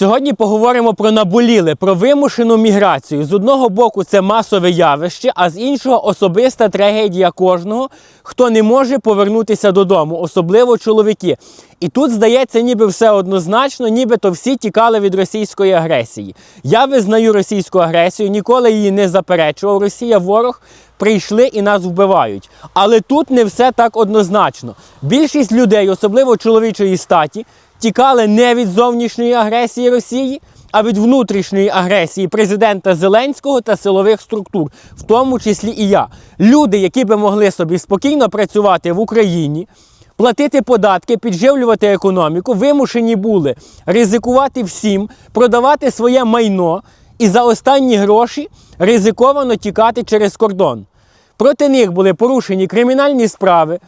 Сьогодні поговоримо про наболіле, про вимушену міграцію. З одного боку, це масове явище, а з іншого особиста трагедія кожного, хто не може повернутися додому, особливо чоловіки. І тут здається, ніби все однозначно, нібито всі тікали від російської агресії. Я визнаю російську агресію, ніколи її не заперечував. Росія ворог. Прийшли і нас вбивають. Але тут не все так однозначно. Більшість людей, особливо чоловічої статі, тікали не від зовнішньої агресії Росії, а від внутрішньої агресії президента Зеленського та силових структур, в тому числі і я. Люди, які би могли собі спокійно працювати в Україні. Платити податки, підживлювати економіку, вимушені були ризикувати всім, продавати своє майно і за останні гроші ризиковано тікати через кордон. Проти них були порушені кримінальні справи,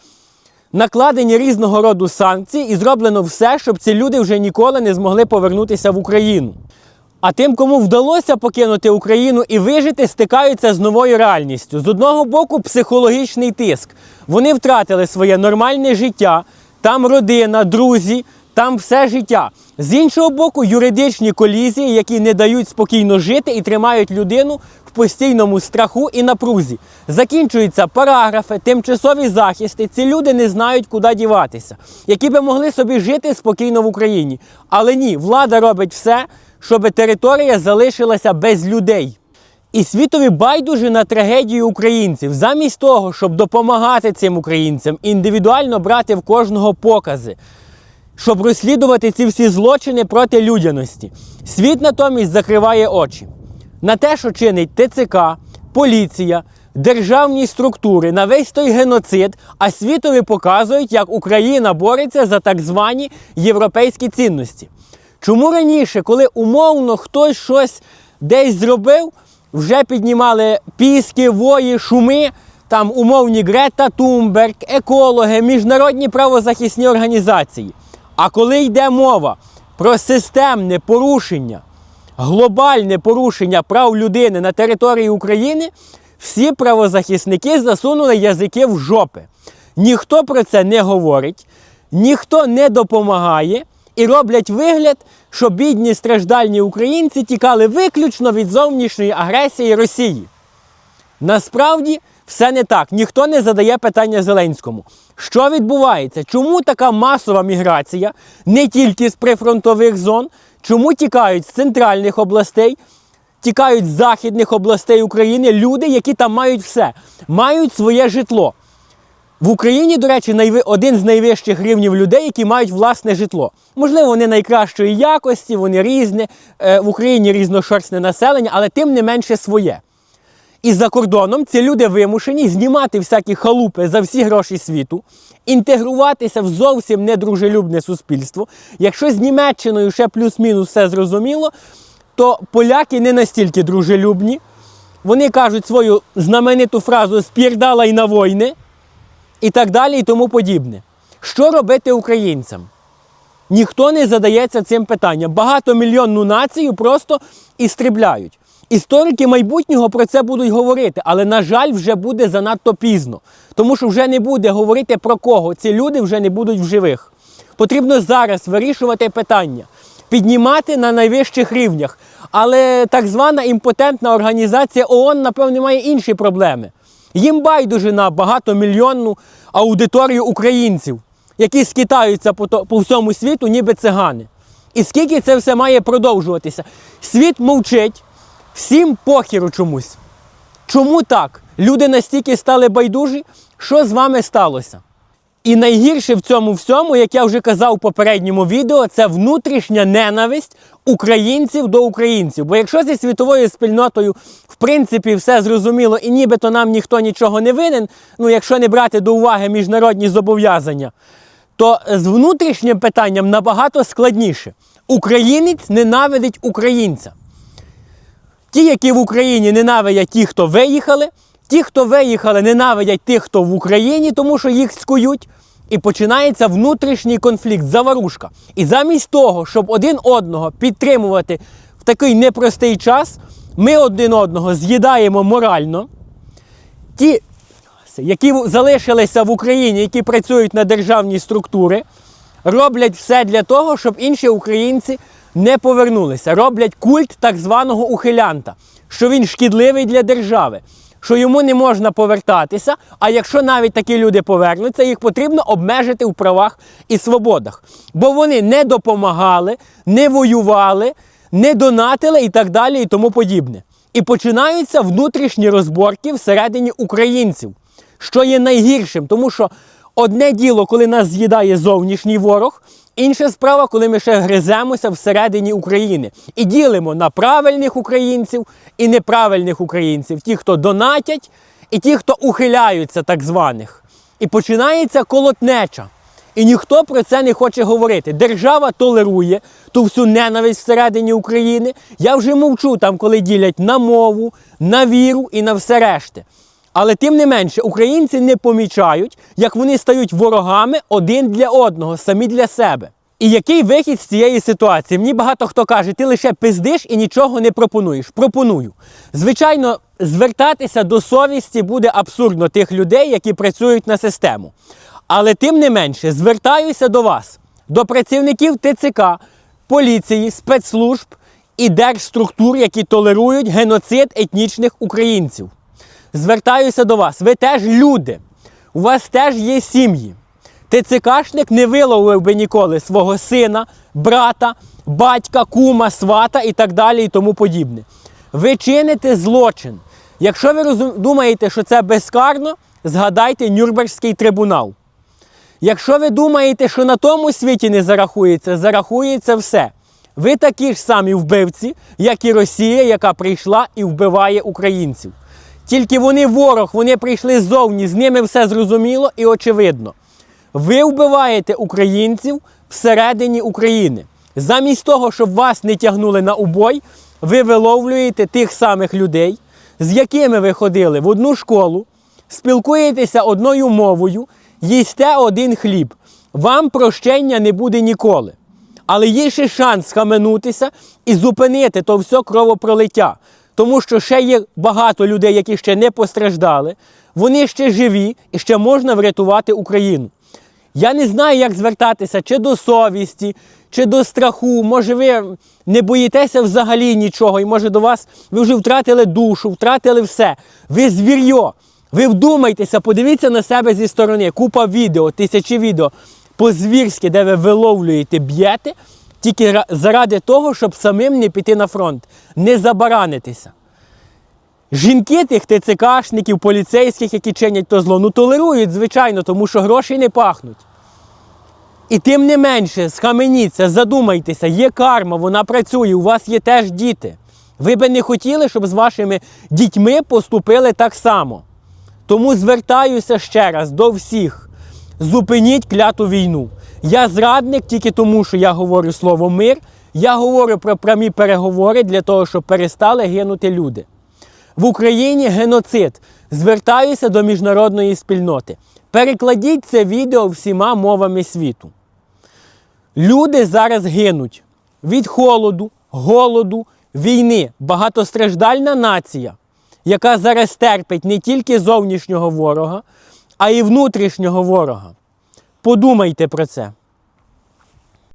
накладені різного роду санкції і зроблено все, щоб ці люди вже ніколи не змогли повернутися в Україну. А тим, кому вдалося покинути Україну і вижити, стикаються з новою реальністю. З одного боку, психологічний тиск. Вони втратили своє нормальне життя, там родина, друзі, там все життя. З іншого боку, юридичні колізії, які не дають спокійно жити і тримають людину в постійному страху і напрузі. Закінчуються параграфи, тимчасові захисти. Ці люди не знають, куди діватися, які би могли собі жити спокійно в Україні. Але ні, влада робить все, щоб територія залишилася без людей. І світові байдуже на трагедію українців, замість того, щоб допомагати цим українцям, індивідуально брати в кожного покази, щоб розслідувати ці всі злочини проти людяності. Світ натомість закриває очі на те, що чинить ТЦК, поліція, державні структури, на весь той геноцид, а світові показують, як Україна бореться за так звані європейські цінності. Чому раніше, коли умовно хтось щось десь зробив, вже піднімали піски, вої, шуми, там умовні Грета Тумберг, екологи, міжнародні правозахисні організації. А коли йде мова про системне порушення, глобальне порушення прав людини на території України, всі правозахисники засунули язики в жопи. Ніхто про це не говорить, ніхто не допомагає і роблять вигляд, що бідні страждальні українці тікали виключно від зовнішньої агресії Росії. Насправді все не так. Ніхто не задає питання Зеленському. Що відбувається? Чому така масова міграція не тільки з прифронтових зон? Чому тікають з центральних областей, тікають з західних областей України люди, які там мають все, мають своє житло. В Україні, до речі, один з найвищих рівнів людей, які мають власне житло. Можливо, вони найкращої якості, вони різні. Е, В Україні різношерстне населення, але тим не менше своє. І за кордоном ці люди вимушені знімати всякі халупи за всі гроші світу, інтегруватися в зовсім недружелюбне суспільство. Якщо з Німеччиною ще плюс-мінус все зрозуміло, то поляки не настільки дружелюбні. Вони кажуть свою знамениту фразу спірдала й на війни і так далі, і тому подібне. Що робити українцям? Ніхто не задається цим питанням. Багатомільйонну націю просто істрібляють. Історики майбутнього про це будуть говорити, але, на жаль, вже буде занадто пізно. Тому що вже не буде говорити про кого. Ці люди вже не будуть в живих. Потрібно зараз вирішувати питання, піднімати на найвищих рівнях. Але так звана імпотентна організація ООН, напевно, має інші проблеми. Їм байдуже на багатомільйонну аудиторію українців, які скитаються по, то- по всьому світу, ніби цигани. І скільки це все має продовжуватися? Світ мовчить, всім похіру чомусь. Чому так? Люди настільки стали байдужі, що з вами сталося? І найгірше в цьому всьому, як я вже казав у попередньому відео, це внутрішня ненависть українців до українців. Бо якщо зі світовою спільнотою в принципі все зрозуміло і нібито нам ніхто нічого не винен, ну якщо не брати до уваги міжнародні зобов'язання, то з внутрішнім питанням набагато складніше. Українець ненавидить українця. Ті, які в Україні ненавидять ті, хто виїхали, ті, хто виїхали, ненавидять тих, хто в Україні, тому що їх скують. І починається внутрішній конфлікт, заварушка. І замість того, щоб один одного підтримувати в такий непростий час, ми один одного з'їдаємо морально. Ті, які залишилися в Україні, які працюють на державні структури, роблять все для того, щоб інші українці не повернулися. Роблять культ так званого ухилянта, що він шкідливий для держави, що йому не можна повертатися. А якщо навіть такі люди повернуться, їх потрібно обмежити у правах і свободах. Бо вони не допомагали, не воювали, не донатили і так далі, і тому подібне. І починаються внутрішні розборки всередині українців, що є найгіршим, тому що одне діло, коли нас з'їдає зовнішній ворог, інша справа, коли ми ще гриземося всередині України і ділимо на правильних українців і неправильних українців, ті, хто донатять, і ті, хто ухиляються, так званих. І починається колотнеча. І ніхто про це не хоче говорити. Держава толерує ту всю ненависть всередині України. Я вже мовчу там, коли ділять на мову, на віру і на все решти. Але тим не менше, українці не помічають, як вони стають ворогами один для одного, самі для себе. І який вихід з цієї ситуації? Мені багато хто каже, ти лише пиздиш і нічого не пропонуєш. Пропоную. Звичайно, звертатися до совісті буде абсурдно тих людей, які працюють на систему. Але тим не менше, звертаюся до вас, до працівників ТЦК, поліції, спецслужб і держструктур, які толерують геноцид етнічних українців. Звертаюся до вас. Ви теж люди. У вас теж є сім'ї. ТЦКшник не виловив би ніколи свого сина, брата, батька, кума, свата і так далі, і тому подібне. Ви чините злочин. Якщо ви розум- думаєте, що це безкарно, згадайте Нюрнберзький трибунал. Якщо ви думаєте, що на тому світі не зарахується, зарахується все. Ви такі ж самі вбивці, як і Росія, яка прийшла і вбиває українців. Тільки вони ворог, вони прийшли ззовні, з ними все зрозуміло і очевидно. Ви вбиваєте українців всередині України. Замість того, щоб вас не тягнули на убой, ви виловлюєте тих самих людей, з якими ви ходили в одну школу, спілкуєтеся одною мовою, їсте один хліб. Вам прощення не буде ніколи. Але є ще шанс схаменутися і зупинити то все кровопролиття. Тому що ще є багато людей, які ще не постраждали, вони ще живі і ще можна врятувати Україну. Я не знаю, як звертатися чи до совісті, чи до страху. Може, ви не боїтеся взагалі нічого, і може до вас ви вже втратили душу, втратили все. Ви звір'йо. Ви вдумайтеся, подивіться на себе зі сторони. Купа відео, тисячі відео по-звірськи, де ви виловлюєте, б'єте, тільки заради того, щоб самим не піти на фронт, не забаранитися. Жінки тих ТЦКшників, поліцейських, які чинять то зло, ну толерують, звичайно, тому що гроші не пахнуть. І тим не менше, схаменіться, задумайтеся, є карма, вона працює, у вас є теж діти. Ви би не хотіли, щоб з вашими дітьми поступили так само. Тому звертаюся ще раз до всіх. Зупиніть кляту війну. Я зрадник тільки тому, що я говорю слово мир. Я говорю про прямі переговори для того, щоб перестали гинути люди. В Україні геноцид. Звертаюся до міжнародної спільноти. Перекладіть це відео всіма мовами світу. Люди зараз гинуть від холоду, голоду, війни. Багатостраждальна нація, яка зараз терпить не тільки зовнішнього ворога, а й внутрішнього ворога. Подумайте про це.